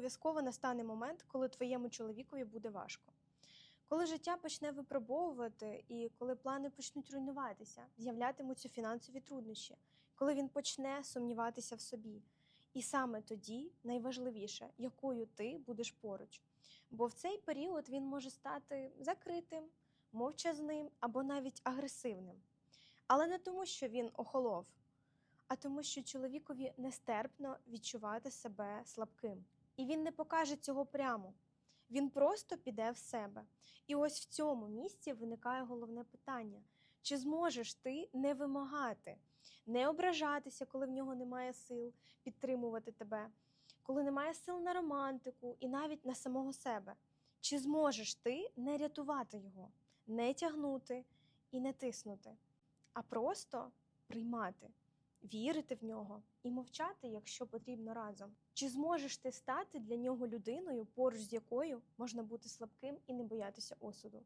обов'язково настане момент, коли твоєму чоловікові буде важко. Коли життя почне випробовувати, і коли плани почнуть руйнуватися, з'являтимуться фінансові труднощі, коли він почне сумніватися в собі. І саме тоді найважливіше, якою ти будеш поруч. Бо в цей період він може стати закритим, мовчазним або навіть агресивним. Але не тому, що він охолов, а тому, що чоловікові нестерпно відчувати себе слабким. І він не покаже цього прямо. Він просто піде в себе. І ось в цьому місці виникає головне питання: чи зможеш ти не вимагати, не ображатися, коли в нього немає сил підтримувати тебе, коли немає сил на романтику і навіть на самого себе? Чи зможеш ти не рятувати його, не тягнути і не тиснути, а просто приймати, вірити в нього і мовчати, якщо потрібно разом? Чи зможеш ти стати для нього людиною, поруч з якою можна бути слабким і не боятися осуду?